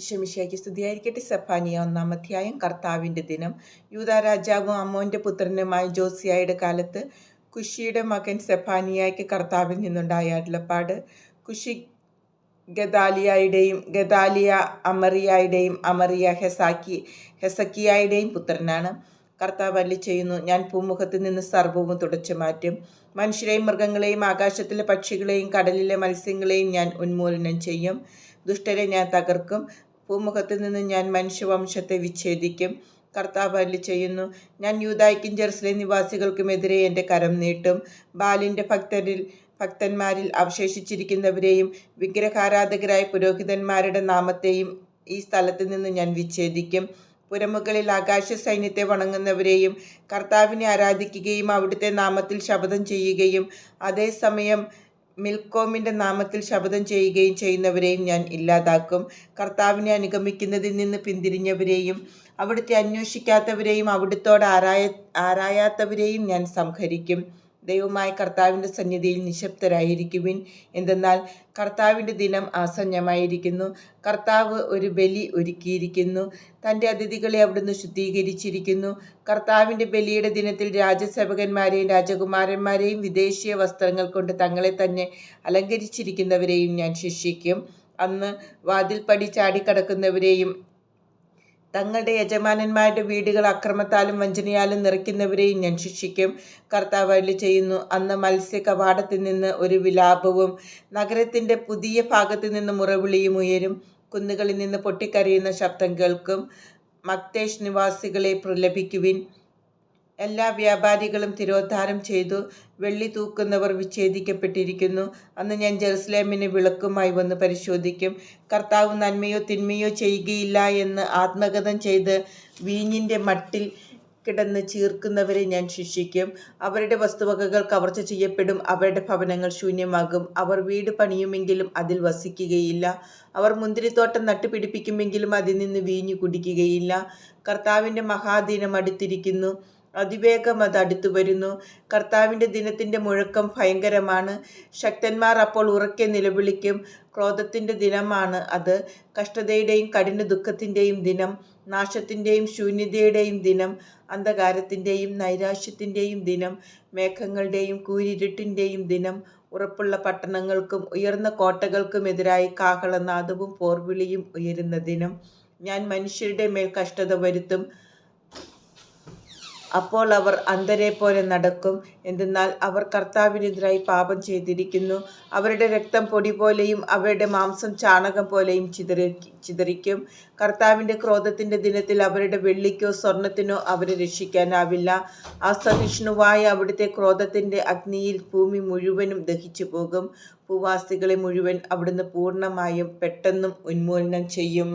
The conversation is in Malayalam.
ഈശോമിശിയാക്കി സ്തുതിയായിരിക്കട്ടെ. സഫാനിയ ഒന്നാം അധ്യായം കർത്താവിന്റെ ദിനം. യൂത രാജാവും അമ്മോന്റെ പുത്രനുമായ ജോസിയായുടെ കാലത്ത് കുഷിയുടെ മകൻ സെഫാനിയായ്ക്ക് കർത്താവിൽ നിന്നുണ്ടായ അരുളപ്പാട് കുഷി ഗദാലിയായുടെയും ഗദാലിയ അമറിയായുടെയും അമറിയ ഹെസാക്കി ഹെസക്കിയായുടെയും പുത്രനാണ്. കർത്താവ് അല്ലി ചെയ്യുന്നു ഞാൻ പൂമുഖത്ത് നിന്ന് സർവവും തുടച്ചു മാറ്റും. മനുഷ്യരെയും മൃഗങ്ങളെയും ആകാശത്തിലെ പക്ഷികളെയും കടലിലെ മത്സ്യങ്ങളെയും ഞാൻ ഉന്മൂലനം ചെയ്യും. ദുഷ്ടരെ ഞാൻ തകർക്കും. ഭൂമുഖത്ത് നിന്ന് ഞാൻ മനുഷ്യവംശത്തെ വിച്ഛേദിക്കും. കർത്താവ് അല്ലി ചെയ്യുന്നു ഞാൻ യൂതായ്ക്കും ജെറുസലേം നിവാസികൾക്കുമെതിരെ എന്റെ കരം നീട്ടും. ബാലിന്റെ ഭക്തരിൽ ഭക്തന്മാരിൽ അവശേഷിച്ചിരിക്കുന്നവരെയും വിഗ്രഹാരാധകരായ പുരോഹിതന്മാരുടെ നാമത്തെയും ഈ സ്ഥലത്ത് നിന്ന് ഞാൻ വിച്ഛേദിക്കും. പുരമുകളിൽ ആകാശ സൈന്യത്തെ വണങ്ങുന്നവരെയും കർത്താവിനെ ആരാധിക്കുകയും അവിടുത്തെ നാമത്തിൽ ശപഥം ചെയ്യുകയും അതേസമയം മിൽക്കോമിന്റെ നാമത്തിൽ ശപഥം ചെയ്യുകയും ചെയ്യുന്നവരെയും ഞാൻ ഇല്ലാതാക്കും. കർത്താവിനെ അനുഗമിക്കുന്നതിൽ നിന്ന് പിന്തിരിഞ്ഞവരെയും അവിടുത്തെ അന്വേഷിക്കാത്തവരെയും അവിടുത്തോട് ആരായ ആരായാത്തവരെയും ഞാൻ സംഹരിക്കും. ദൈവമായ കർത്താവിന്റെ സന്നിധിയിൽ നിശബ്ദരായിരിക്കുവിൻ. എന്തെന്നാൽ കർത്താവിന്റെ ദിനം ആസന്നമായിരിക്കുന്നു. കർത്താവ് ഒരു ബലി ഒരുക്കിയിരിക്കുന്നു. തന്റെ അതിഥികളെ അവിടുന്ന് ശുദ്ധീകരിച്ചിരിക്കുന്നു. കർത്താവിന്റെ ബലിയുടെ ദിനത്തിൽ രാജസേവകന്മാരെയും രാജകുമാരന്മാരെയും വിദേശീയ വസ്ത്രങ്ങൾ കൊണ്ട് തങ്ങളെ തന്നെ അലങ്കരിച്ചിരിക്കുന്നവരെയും ഞാൻ ശിക്ഷിക്കും. അന്ന് വാതിൽപ്പടി ചാടിക്കടക്കുന്നവരെയും തങ്ങളുടെ യജമാനന്മാരുടെ വീടുകൾ അക്രമത്താലും വഞ്ചനയാലും നിറയ്ക്കുന്നവരെയും ഞാൻ ശിക്ഷിക്കും. കർത്താവ് ചെയ്യുന്നു അന്ന് മത്സ്യ കവാടത്തിൽ നിന്ന് ഒരു വിലാപവും നഗരത്തിന്റെ പുതിയ ഭാഗത്തു നിന്ന് മുറവിളിയും ഉയരും. കുന്നുകളിൽ നിന്ന് പൊട്ടിക്കരയുന്ന ശബ്ദം കേൾക്കും. മക്തേഷ് നിവാസികളെ പ്രലപിക്കുവിൻ എല്ലാ വ്യാപാരികളും തിരോദ്ധാരം ചെയ്തു വെള്ളി തൂക്കുന്നവർ വിച്ഛേദിക്കപ്പെട്ടിരിക്കുന്നു. അന്ന് ഞാൻ ജെറുസലേമിന് വിളക്കുമായി വന്ന് പരിശോധിക്കും. കർത്താവ് നന്മയോ തിന്മയോ ചെയ്യുകയില്ല എന്ന് ആത്മഗതം ചെയ്ത് വീഞ്ഞിന്റെ മട്ടിൽ കിടന്ന് ചീർക്കുന്നവരെ ഞാൻ ശിക്ഷിക്കും. അവരുടെ വസ്തുവകകൾ കവർച്ച ചെയ്യപ്പെടും. അവരുടെ ഭവനങ്ങൾ ശൂന്യമാകും. അവർ വീട് പണിയുമെങ്കിലും അതിൽ വസിക്കുകയില്ല. അവർ മുന്തിരിത്തോട്ടം നട്ടുപിടിപ്പിക്കുമെങ്കിലും അതിൽ നിന്ന് വീഞ്ഞു കുടിക്കുകയില്ല. കർത്താവിന്റെ മഹാദിനം അടുത്തിരിക്കുന്നു. അതിവേഗം അത് അടുത്തു വരുന്നു. കർത്താവിന്റെ ദിനത്തിന്റെ മുഴക്കം ഭയങ്കരമാണ്. ശക്തന്മാർ അപ്പോൾ ഉറക്കെ നിലവിളിക്കും. ക്രോധത്തിന്റെ ദിനമാണ് അത്. കഷ്ടതയുടെയും കഠിന ദുഃഖത്തിന്റെയും ദിനം. നാശത്തിന്റെയും ശൂന്യതയുടെയും ദിനം. അന്ധകാരത്തിന്റെയും നൈരാശ്യത്തിന്റെയും ദിനം. മേഘങ്ങളുടെയും കൂരിരുട്ടിന്റെയും ദിനം. ഉറപ്പുള്ള പട്ടണങ്ങൾക്കും ഉയർന്ന കോട്ടകൾക്കും എതിരായി കാഹളനാദവും പോർവിളിയും ഉയരുന്ന ദിനം. ഞാൻ മനുഷ്യരുടെ മേൽ കഷ്ടത വരുത്തും. അപ്പോൾ അവർ അന്ധരെ പോലെ നടക്കും. എന്തെന്നാൽ അവർ കർത്താവിനെതിരായി പാപം ചെയ്തിരിക്കുന്നു. അവരുടെ രക്തം പൊടി പോലെയും അവരുടെ മാംസം ചാണകം പോലെയും ചിതറി ചിതറിക്കും. കർത്താവിന്റെ ക്രോധത്തിന്റെ ദിനത്തിൽ അവരുടെ വെള്ളിക്കോ സ്വർണത്തിനോ അവരെ രക്ഷിക്കാനാവില്ല. അസഹിഷ്ണുവായ അവിടുത്തെ ക്രോധത്തിന്റെ അഗ്നിയിൽ ഭൂമി മുഴുവനും ദഹിച്ചു പോകും ഭൂവാസികളെ മുഴുവൻ അവിടുന്ന് പൂർണമായും പെട്ടെന്നും ഉന്മൂലനം ചെയ്യും.